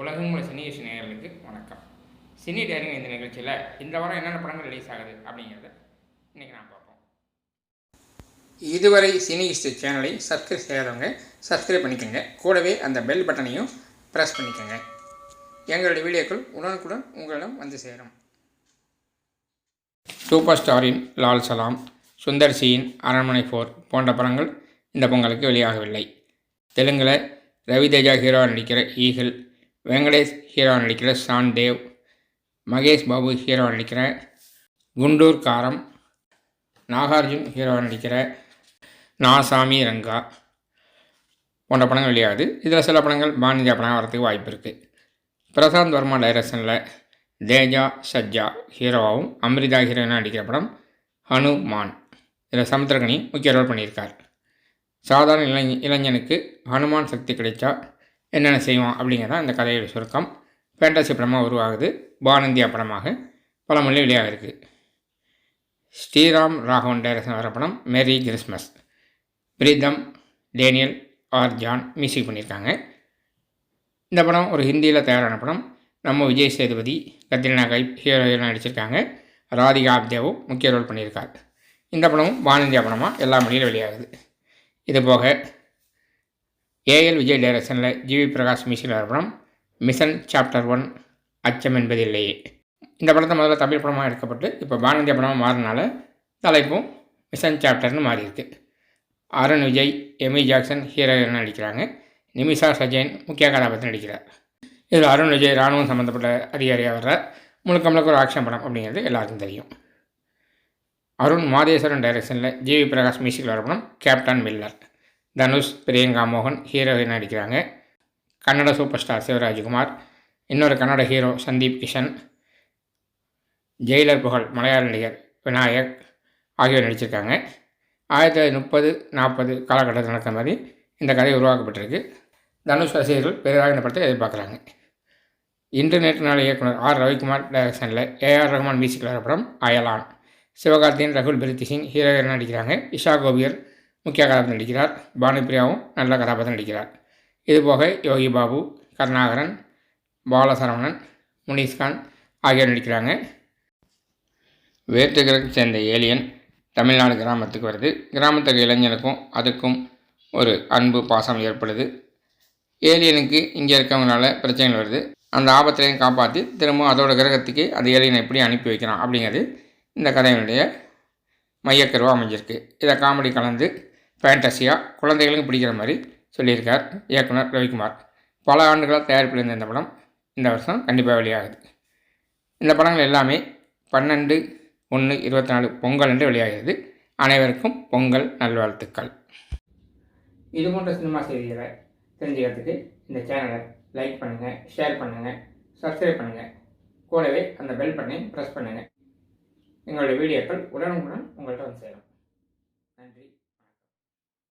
உலகம் உள்ள சினி இசை நேயர்களுக்கு வணக்கம். சினி டேரிங் இந்த நிகழ்ச்சியில் இந்த வாரம் என்னென்ன படங்கள் ரிலீஸ் ஆகுது அப்படிங்கிறத இன்றைக்கி நான் பார்ப்போம். இதுவரை சினி ஹிஸ்ட்ரி சேனலை சப்ஸ்கிரைப் செய்யாதவங்க சப்ஸ்கிரைப் பண்ணிக்கோங்க. கூடவே அந்த பெல் பட்டனையும் ப்ரெஸ் பண்ணிக்கோங்க. எங்களுடைய வீடியோக்கள் உடனுக்குடன் உங்களிடம் வந்து சேரும். சூப்பர் ஸ்டாரின் லால் சலாம் சுந்தர் சியின் அரண்மனை ஃபோர் போன்ற படங்கள் இந்த பொங்கலுக்கு வெளியாகவில்லை. தெலுங்கில் ரவிதேஜா ஹீரோ நடிக்கிற ஈகிள் வெங்கடேஷ் ஹீரோ நடிக்கிற சான் தேவ் மகேஷ் பாபு ஹீரோ நடிக்கிற குண்டூர் காரம் நாகார்ஜுன் ஹீரோ நடிக்கிற நாசாமி ரங்கா போன்ற படங்கள் வெளியாகுது. இதில் சில படங்கள் பானிஜா படம் வரதுக்கு வாய்ப்பு இருக்குது பிரசாந்த் வர்மா டைரக்ஷனில் தேஜா சஜ்ஜா ஹீரோவாகவும் அம்ரிதா ஹீரோயினாக நடிக்கிற படம் ஹனுமான். இதில் சமுத்திரகனி முக்கிய ரோல் பண்ணியிருக்கார். சாதாரண இளைஞ இளைஞனுக்கு ஹனுமான் சக்தி கிடைச்சா என்னென்ன செய்வான் அப்படிங்கிறதான் இந்த கதையோட சுருக்கம். ஃபேண்டசி படமாக உருவாகுது. பானந்தியா படமாக பல மொழி வெளியாக இருக்குது ஸ்ரீராம் ராகவன் டைரக்ஷன் வர படம் Merry Christmas Pritam Daniel R John music பண்ணியிருக்காங்க. இந்த படம் ஒரு ஹிந்தியில் தயாரான படம். நம்ம விஜய் சேதுபதி கத்ரினா கைப் ஹீரோயின் நடிச்சிருக்காங்க. ராதிகா அப்தேவும் முக்கிய ரோல் பண்ணியிருக்கார். இந்த படமும் வானந்தியா படமாக எல்லா மொழியிலும் வெளியாகுது. இது போக ஏஎல் விஜய் டைரக்ஷனில் ஜிவி பிரகாஷ் மியூசிக் வர படம் மிஷன் சாப்டர் ஒன் அச்சம் என்பதில்லையே இந்த படத்தை முதல்ல தமிழ் படமாக எடுக்கப்பட்டு இப்போ பானந்திய படமாக மாறினால தலைப்பும் மிஷன் சாப்டர்னு மாறியிருக்கு. Arun Vijay Amy Jackson heroine நடிக்கிறாங்க. நிமிஷா சஜயன் முக்கிய கதாபாத்திரம் நடிக்கிறார். இதில் அருண் விஜய் இராணுவம் சம்மந்தப்பட்ட அதிகாரியாக வர்றார் முழுக்க முழுக்க ஒரு ஆக்ஷன் படம் அப்படிங்கிறது எல்லாருக்கும் தெரியும். அருண் மாதேஸ்வரன் டைரக்ஷனில் ஜிவி பிரகாஷ் மியூசிக்கில் வர படம் கேப்டன் மில்லர். தனுஷ் பிரியங்கா மோகன் ஹீரோயின் நடிக்கிறாங்க. கன்னட சூப்பர் ஸ்டார் சிவராஜ்குமார் இன்னொரு கன்னட ஹீரோ சந்தீப் கிஷன் ஜெயிலர் புகழ் மலையாள நடிகர் விநாயக் ஆகியோர் நடிச்சிருக்காங்க. ஆயிரத்தி தொள்ளாயிரத்தி முப்பது நாற்பது காலகட்டத்தில் நடக்கிற மாதிரி இந்த கதை உருவாக்கப்பட்டிருக்கு. தனுஷ் ரசிகர்கள் பெரிதாக இந்த படத்தை எதிர்பார்க்குறாங்க. இன்டர்நெட் நேற்று நாள் இயக்குனர் ஆர். ரவிக்குமார் டைரக்ஷனில் ஏஆர் ரஹ்மான் மியூசிக் வர படம் அயலான். சிவகார்த்தியன் ரகுல் பிரித்தி சிங் ஹீரோயின் நடிக்கிறாங்க. இஷா கோபியர் முக்கிய கதாபாத்திரம் நடிக்கிறார். பானுப்பிரியாவும் நல்ல கதாபாத்திரம் நடிக்கிறார். இதுபோக யோகி பாபு கருணாகரன் பாலசரவணன் முனீஸ்கான் ஆகியோர் நடிக்கிறாங்க. வேற்று கிரகத்தை சேர்ந்த ஏலியன் தமிழ்நாடு கிராமத்துக்கு வருது. கிராமத்துக்கு இளைஞனுக்கும் அதுக்கும் ஒரு அன்பு பாசம் ஏற்படுது. ஏலியனுக்கு இங்கே இருக்கவங்களால பிரச்சனைகள் வருது. அந்த ஆபத்திலையும் காப்பாற்றி திரும்ப அதோட கிரகத்துக்கு அந்த ஏலியனை எப்படி அனுப்பி வைக்கிறான் அப்படிங்கிறது இந்த கதையினுடைய மையக்கருவாக அமைஞ்சிருக்கு. இதை காமெடி கலந்து ஃபேண்டஸியாக குழந்தைகளுக்கு பிடிக்கிற மாதிரி சொல்லியிருக்கார் இயக்குனர் ரவிக்குமார். பல ஆண்டுகளாக தயாரிப்பில் இருந்த இந்த படம் இந்த வருஷம் கண்டிப்பாக வெளியாகுது. இந்த படங்கள் எல்லாமே பன்னெண்டு ஒன்று இருபத்தி நாலு பொங்கல் என்று வெளியாகிறது. அனைவருக்கும் பொங்கல் நல்வாழ்த்துக்கள். இது போன்ற சினிமா செய்திகளை தெரிஞ்சுக்கிறதுக்கு இந்த சேனலை லைக் பண்ணுங்கள் ஷேர் பண்ணுங்கள் சப்ஸ்கிரைப் பண்ணுங்கள் கூடவே அந்த பெல் பட்டனையும் ப்ரெஸ் பண்ணுங்கள் எங்களுடைய வீடியோக்கள் உடனுக்குடன் உங்கள்கிட்ட வந்து சேரும். நன்றி.